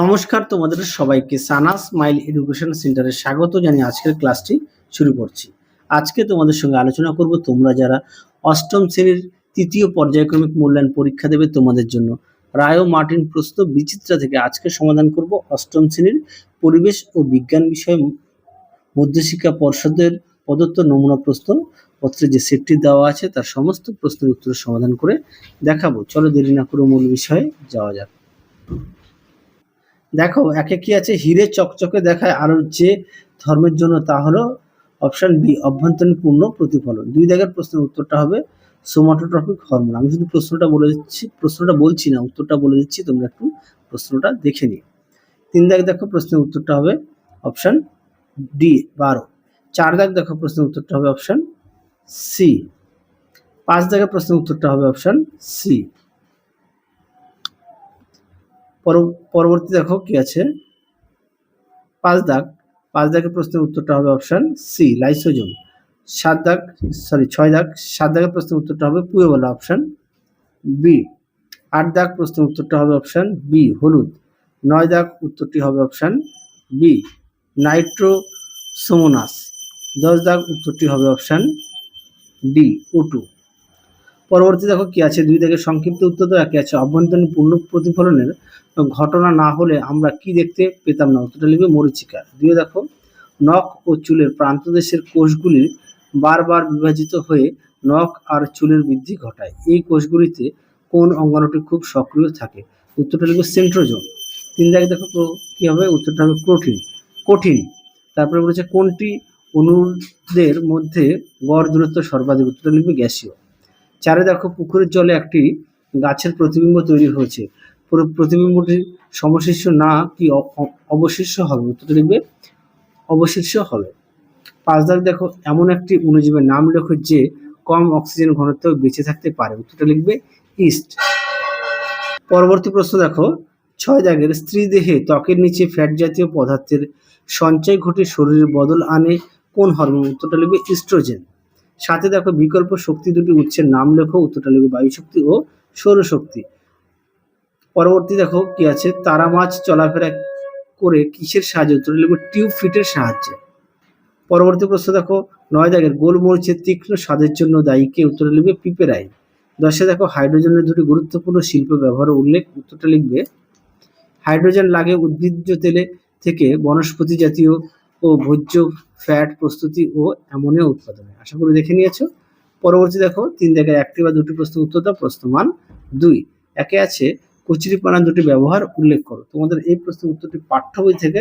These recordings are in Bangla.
নমস্কার তোমাদের সবাইকে সানা স্মাইল এডুকেশন সেন্টারে স্বাগত জানিয়ে আজকের ক্লাসটি শুরু করছি। আজকে তোমাদের সঙ্গে আলোচনা করব, তোমরা যারা অষ্টম শ্রেণির তৃতীয় পর্যায়ক্রমিক মূল্যায়ন পরীক্ষা দেবে, তোমাদের জন্য রায় মার্টিন প্রশ্ন বিচিত্রা থেকে আজকে সমাধান করব। অষ্টম শ্রেণির পরিবেশ ও বিজ্ঞান বিষয়ে মধ্যশিক্ষা পর্ষদের প্রদত্ত নমুনা প্রশ্ন পত্রে যে সেটটি দেওয়া আছে, তার সমস্ত প্রশ্নের উত্তর সমাধান করে দেখাবো। চলো দেরি না করে মূল বিষয়ে যাওয়া যাক। দেখো, একে কি আছে? হিরে চকচকে দেখায় আলোর যে ধর্মের জন্য তা হলো অপশন বি অভ্যন্তরীণ পূর্ণ প্রতিফলন। দুই দাগের প্রশ্নের উত্তরটা হবে সোমাটোট্রপিক হরমোন। আমি শুধু প্রশ্নটা বলে দিচ্ছি, প্রশ্নটা বলছি না, উত্তরটা বলে দিচ্ছি, তোমরা একটু প্রশ্নটা দেখে নিও। তিন দাগ দেখো, প্রশ্নের উত্তরটা হবে অপশন ডি, বারো। চার দাগ দেখো, প্রশ্নের উত্তরটা হবে অপশন সি। পাঁচ দাগের প্রশ্নের উত্তরটা হবে অপশন সি। পরবর্তী দেখো কি আছে? পাঁচ দাগ। পাঁচ দাগের প্রশ্নের উত্তরটা হবে অপশন সি লাইসোজোম সাত দাগ সরি ছয় দাগ। সাত দাগের প্রশ্নের উত্তরটা হবে পুয়োবলা অপশান বি আট দাগ প্রশ্নের উত্তরটা হবে অপশান বি হলুদ। নয় দাগ উত্তরটি হবে অপশান বি নাইট্রোসোমোনাস দশ দাগ উত্তরটি হবে অপশন ডি ওটু পরবর্তী দেখো কি আছে? দুই দাগের সংক্ষিপ্ত উত্তর তো একই আছে। অভ্যন্তরীণ পূর্ণ প্রতিফলনের ঘটনা না হলে আমরা কি দেখতে পেতাম না? উত্তরটা লিখবে মরিচিকা। দিয়ে দেখো, নখ ও চুলের প্রান্তদেশের কোষগুলি বারবার বিভাজিত হয়ে নখ আর চুলের বৃদ্ধি ঘটায়। এই কোষগুলিতে কোন অঙ্গাণুটি খুব সক্রিয় থাকে? উত্তরটা লিখবে সেন্ট্রোজোম। তিন দেখো তো- কি হবে? উত্তরটা হবে কঠিন কঠিন তারপরে বলেছে কোনটি অণুদের মধ্যে গড় দূরত্ব সর্বাধিক? উত্তরটা লিখবে গ্যাসীয়। চারে দেখো পুকুরের জলে একটি গাছের প্রতিবিম্ব তৈরি হয়েছে। পুরো প্রতিবিম্বটি সমশীর্ষ না কি অবশিষ্য হবে? উত্তরটা লিখবে অবশিষ্য হবে। পাঁচ দাগ দেখো, এমন একটি অনুজীবের নাম লেখো যে কম অক্সিজেন ঘনত্ব বেঁচে থাকতে পারে। উত্তরটা লিখবে, ইস্ট। পরবর্তী প্রশ্ন দেখো, ছয় দাগের স্ত্রী দেহে ত্বকের নিচে ফ্যাট জাতীয় পদার্থের সঞ্চয় ঘটে শরীরের বদল আনে কোন হরমোন? উত্তরটা লিখবে, ইস্ট্রোজেন। সাথে দেখো বিকল্প শক্তি দুটি উৎসের নাম লেখো, উত্তরটা লিখবে বায়ু শক্তি ও সৌরশক্তি। পরবর্তী দেখো কি আছে? তারা মাছ চলাফেরা করে কিসের সাহায্যে? উত্তর লিখবে টিউব ফিটের সাহায্যে। পরবর্তী প্রশ্ন দেখো নয় দাগের গোলমরিচের তীক্ষ্ণ স্বাদের জন্য দায়ী কে? উত্তর লিখবে পিপেরাই। দশে দেখো হাইড্রোজেনের দুটি গুরুত্বপূর্ণ শিল্প ব্যবহারের উল্লেখ, উত্তরটা লিখবে হাইড্রোজেন লাগে উদ্ভিজ্জ তেলে থেকে বনস্পতি জাতীয় ও ভোজ্য ফ্যাট, প্রস্তুতি ও অ্যামোনিয়া উৎপাদনে আশা করি দেখে নিয়েছো। পরবর্তী দেখো, তিন দাগের একটি বা দুটি প্রশ্ন উত্তর দাও প্রশ্নমান দুই। একে আছে কচুরিপানা দুটি ব্যবহার, উল্লেখ করো। তোমাদের এই প্রশ্নের উত্তরটি পাঠ্য বই থেকে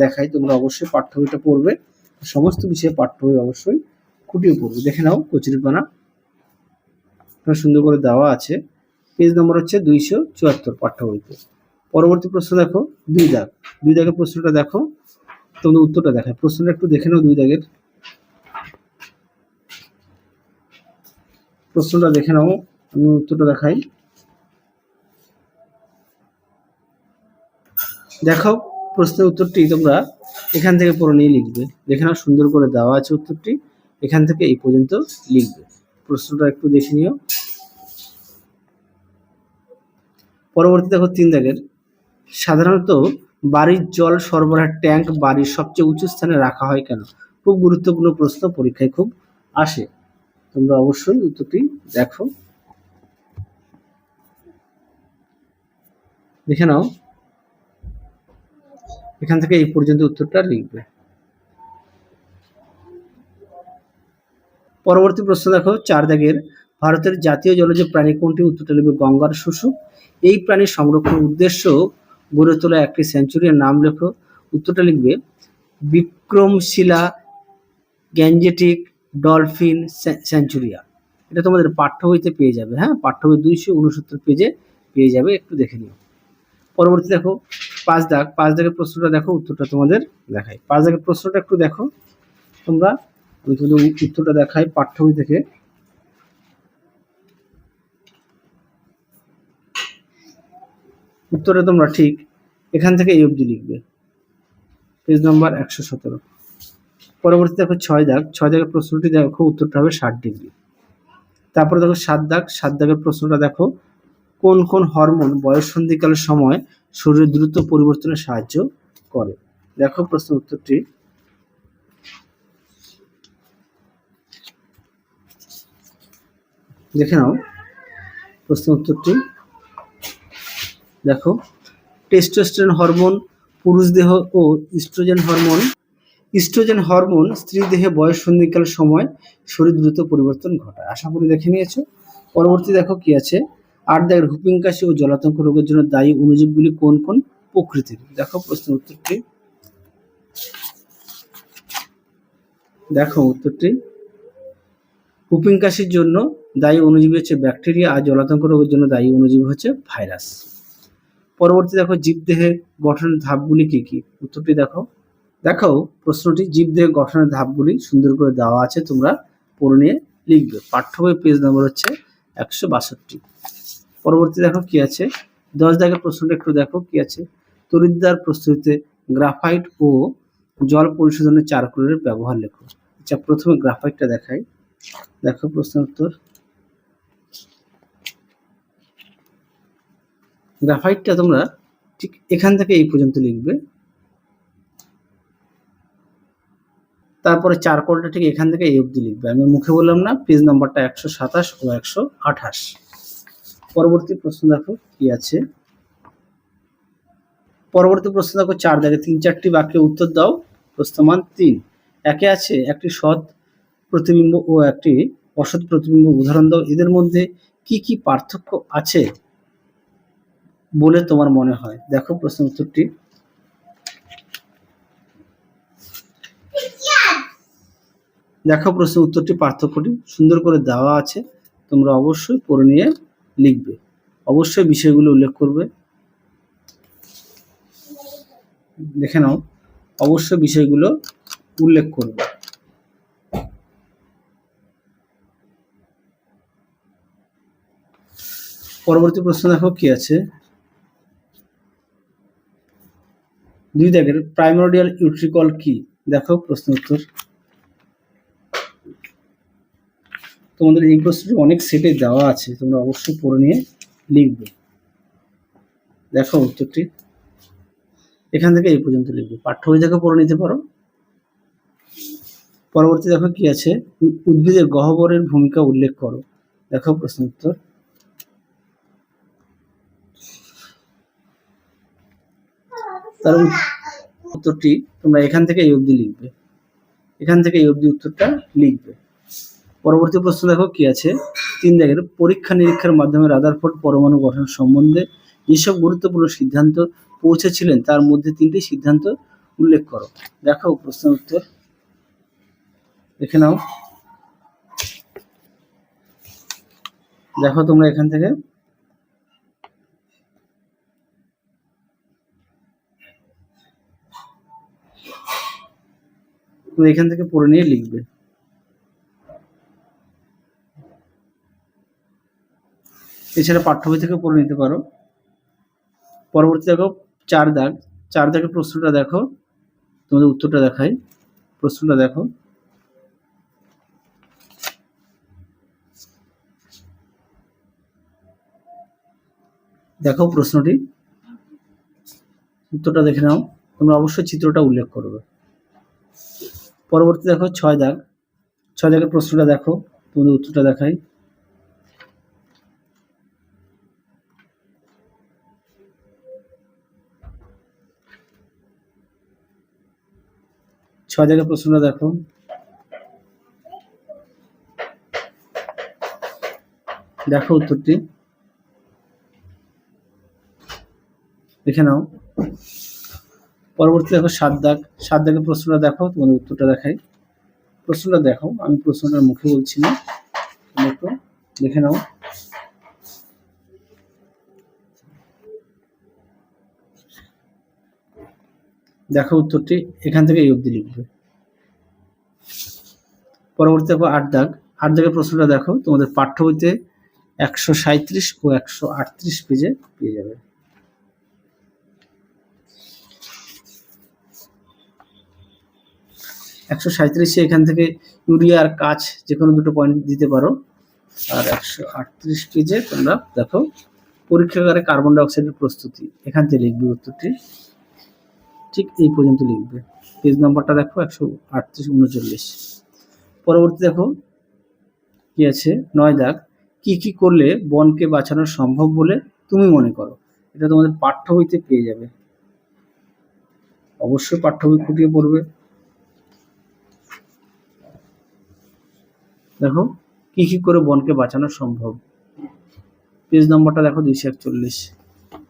দেখাই, তোমরা অবশ্যই পাঠ্য বইটা পড়বে। সমস্ত বিষয়ে পাঠ্য বই অবশ্যই খুঁটিয়ে পড়বে। দেখে নাও কচুরিপানা। সুন্দর করে দেওয়া আছে। পেজ নম্বর হচ্ছে দুইশো চুয়াত্তর পাঠ্য বইতে পরবর্তী প্রশ্ন দেখো, দুই দাগ। দুই দাগের প্রশ্নটা দেখো। তোমাদের উত্তরটা দেখায় প্রশ্নটা একটু দেখে নাও দুই দাগের। প্রশ্নটা দেখে নাও, আমি উত্তরটা দেখাই। দেখো প্রশ্নের উত্তরটি তোমরা এখান থেকে পড়ে নিয়ে লিখবে। দেখে নাও সুন্দর করে দেওয়া আছে উত্তরটি। এখান থেকে এই পর্যন্ত লিখবে। প্রশ্নটা একটু দেখে নিও। পরবর্তী দেখো তিন দাগের। সাধারণত বাড়ির জল সরবরাহের ট্যাঙ্ক বাড়ির সবচেয়ে উঁচু স্থানে রাখা হয় কেন? খুব গুরুত্বপূর্ণ প্রশ্ন, পরীক্ষায় খুব আসে। তোমরা অবশ্যই উত্তরটি দেখো। দেখে নাও। এখান থেকে এই পর্যন্ত উত্তরটা লিখবে। পরবর্তী প্রশ্ন দেখো চার দাগের ভারতের জাতীয় জলজ প্রাণী কোনটি? উত্তরটা লিখবে গঙ্গার শুশুক এই প্রাণীর সংরক্ষণের উদ্দেশ্য গড়ে তোলা একটি সেঞ্চুরির নাম লেখো। উত্তরটা লিখবে, বিক্রমশিলা গ্যাঞ্জেটিক ডলফিন সেঞ্চুরিয়া। এটা তোমাদের পাঠ্য বইতে পেয়ে যাবে হ্যাঁ? পাঠ্য বই দুইশো উনসত্তর পেজে পেয়ে যাবে, একটু দেখে নিও। পরবর্তী দেখো, পাঁচ দাগ, পাঁচ দাগের প্রশ্নটা দেখো, উত্তরটা তোমাদের দেখাই। পাঁচ দাগের প্রশ্নটা একটু দেখো তোমরা, আমি তোমাদের উত্তরটা দেখাই পাঠ্য বই থেকে। উত্তরটা তোমরা ঠিক এখান থেকে এই অবধি লিখবে। পেজ নম্বর একশো সতেরো। পরবর্তী দেখো ছয় দাগ। ছয় দাগের প্রশ্নটি দেখো উত্তরটা হবে ষাট ডিগ্রি। তারপরে দেখো সাত দাগ। সাত দাগের প্রশ্নটা দেখো, কোন কোন হরমোন বয়ঃসন্ধিকালের সময় শরীরের দ্রুত পরিবর্তনে সাহায্য করে? দেখো প্রশ্ন উত্তরটি। দেখে নাও প্রশ্ন উত্তরটি। দেখো টেস্টোস্টেরন হরমোন পুরুষ দেহ ও ইস্ট্রোজেন হরমোন ইস্ট্রোজেন হরমোন স্ত্রী দেহে বয়স সন্ধিকাল সময় শরীর দ্রুত পরিবর্তন ঘটায়। আশা করি দেখে নিয়েছো। পরবর্তী দেখো কি আছে। আর দাগের হুপিং কাশি ও জলাতঙ্ক রোগের জন্য দায়ী অণুজীবগুলি কোন কোন প্রকৃতির? দেখো প্রশ্নের উত্তরটি। দেখো উত্তরটি। হুপিং কাশির জন্য দায়ী অণুজীবী হচ্ছে ব্যাকটেরিয়া আর জলাতঙ্ক রোগের জন্য দায়ী অণুজীবী হচ্ছে ভাইরাস। পরবর্তী দেখো জীবদেহের গঠনের ধাপগুলি কি কি? উত্তরটি দেখো। দেখো প্রশ্নটি জীবদেহের গঠনের ধাপগুলি সুন্দর করে দেওয়া আছে, তোমরা পড়ে নিয়ে লিখবে। পাঠ্য বই পেজ নম্বর হচ্ছে একশো বাষট্টি। পরবর্তী দেখো কি আছে? দশ দাগের প্রশ্নটা একটু দেখো কি আছে? তরিদ্দার প্রস্তুতিতে গ্রাফাইট ও জল পরিশোধনের চারকোলের ব্যবহার লেখো। আচ্ছা প্রথমে গ্রাফাইটটা দেখাই। দেখো প্রশ্ন উত্তর। গ্রাফাইটটা তোমরা ঠিক এখান থেকে এই পর্যন্ত লিখবে। তারপরে চারকোলটা ঠিক এখান থেকে এই অবধি লিখবে। আমি মুখে বললাম না পেজ নাম্বারটা একশো সাতাশ ও একশো আঠাশ। পরবর্তী প্রশ্ন দেখো কি আছে? পরবর্তী প্রশ্ন দেখো চার, দেখে তিন, চারটি বাক্যে উত্তর দাও। প্রশ্নমান তিন। একে আছে একটি সৎ প্রতিবিম্ব ও একটি অসৎ প্রতিবিম্ব। উদাহরণ দাও। এদের মধ্যে কি কি পার্থক্য আছে? বলে তোমার মনে হয়? দেখো প্রশ্ন উত্তরটি। দেখো প্রশ্ন উত্তরটি, পার্থক্যটি সুন্দর করে দেওয়া আছে। তোমরা অবশ্যই পড়ে নিয়ে লিখবে। অবশ্যই বিষয়গুলো উল্লেখ করবে। দেখে নাও। অবশ্যই বিষয়গুলো উল্লেখ করবে। পরবর্তী প্রশ্ন দেখো কি আছে? দুই দাগের প্রাইমোডিয়াল ইউট্রিকল কি? দেখো প্রশ্ন উত্তর। তোমাদের এই প্রশ্নটি অনেক সেটে দেওয়া আছে, তোমরা অবশ্যই পড়ে নিয়ে লিখবে। দেখো উত্তরটি। এখান থেকে এই পর্যন্ত লিখবে। পাঠ্য বই থেকে পড়ে নিতে পারো। পরবর্তী দেখো কি আছে? উদ্ভিদের গহ্বরের ভূমিকা উল্লেখ করো। দেখো প্রশ্ন উত্তর। তার উত্তরটি তোমরা এখান থেকে এই অবধি লিখবে। এখান থেকে এই অবধি উত্তরটা লিখবে। পরবর্তী প্রশ্ন দেখো কি আছে? তিন দাগের পরীক্ষা নিরীক্ষার মাধ্যমে রাদারফোর্ড পরমাণু গঠন সম্বন্ধে যেসব গুরুত্বপূর্ণ সিদ্ধান্ত পৌঁছেছিলেন, তার মধ্যে তিনটি সিদ্ধান্ত উল্লেখ করো। দেখো প্রশ্ন উত্তর। দেখে নাও। দেখো তোমরা এখান থেকে তুমি এখান থেকে পড়ে নিয়ে লিখবে। এছাড়া পাঠ্য বই থেকে পড়ে নিতে পারো। পরবর্তী দেখো, চার দাগ। চার দাগের প্রশ্নটা দেখো। তোমাদের উত্তরটা দেখাই। প্রশ্নটা দেখো। দেখো প্রশ্নটি। উত্তরটা দেখে নাও। তোমরা অবশ্যই চিত্রটা উল্লেখ করবে। পরবর্তী দেখো ছয় দাগ। ছয় দাগের প্রশ্নটা দেখো, তোমাদের উত্তরটা দেখাই। ছয় দাগের প্রশ্নটা দেখো। দেখো উত্তরটি। দেখে নাও। পরবর্তী দেখো সাত দাগ। সাত দাগের প্রশ্নটা দেখো, তোমাদের উত্তরটা দেখাই। প্রশ্নটা দেখো, আমি প্রশ্নটার মুখে বলছি না। তোমরা একটু দেখে নাও। দেখো উত্তরটি, এখান থেকে এই অবধি লিখবে। পরবর্তী দেখো আট দাগ। আট দাগের প্রশ্নটা দেখো, তোমাদের পাঠ্য বইতে একশো সাঁত্রিশ ও একশো আটত্রিশ পেজে পেয়ে যাবে। একশো সাঁত্রিশে এখান থেকে ইউরিয়া আর কাজ যে কোনো দুটো পয়েন্ট দিতে পারো। আর একশো আটত্রিশ কেজে তোমরা দেখো পরীক্ষাগারে কার্বন ডাইঅক্সাইডের প্রস্তুতি। এখান থেকে লিখবে উত্তরটি। ঠিক এই পর্যন্ত লিখবে। পেজ নাম্বারটা দেখো, একশো আটত্রিশ, উনচল্লিশ। পরবর্তী দেখো, কি আছে? নয় দাগ। কি কি করলে বনকে বাঁচানো সম্ভব বলে তুমি মনে করো? এটা তোমাদের পাঠ্য বইতে পেয়ে যাবে। অবশ্যই পাঠ্য বই খুঁটিয়ে পড়বে। দেখো, কি কি করে বনকে বাঁচানো সম্ভব? পেজ নম্বরটা দেখো দুইশো একচল্লিশ।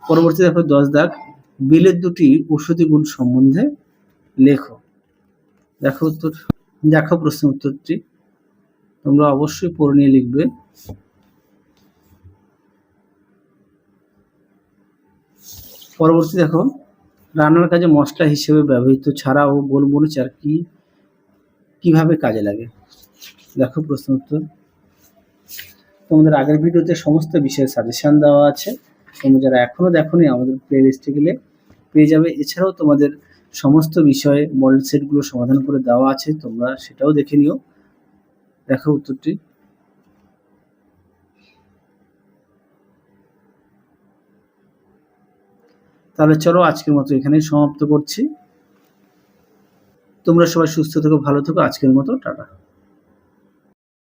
পরবর্তী দেখো দশ দাগ। বিলের দুটি ঔষধি গুণ সম্বন্ধে লেখো। দেখো উত্তর, দেখো প্রশ্ন উত্তরটি। তোমরা অবশ্যই পড়ে নিয়ে লিখবে। পরবর্তী দেখো, রান্নার কাজে মশলা হিসেবে ব্যবহৃত ছাড়াও গোলমরিচ আর কি, কীভাবে কাজে লাগে? দেখো প্রশ্ন উত্তর। তোমাদের আগের ভিডিওতে সমস্ত বিষয়ের সাজেশন দেওয়া আছে। তোমরা যারা এখনও দেখোনি, আমাদের প্লে লিস্টে গেলে পেয়ে যাবে। এছাড়াও তোমাদের সমস্ত বিষয়ে মডেল সেটগুলো সমাধান করে দেওয়া আছে, তোমরা সেটাও দেখে নিও। দেখো উত্তরটি। তাহলে চলো আজকের মতো এখানেই সমাপ্ত করছি। তোমরা সবাই সুস্থ থেকো, ভালো থেকো। আজকের মতো, টাটা।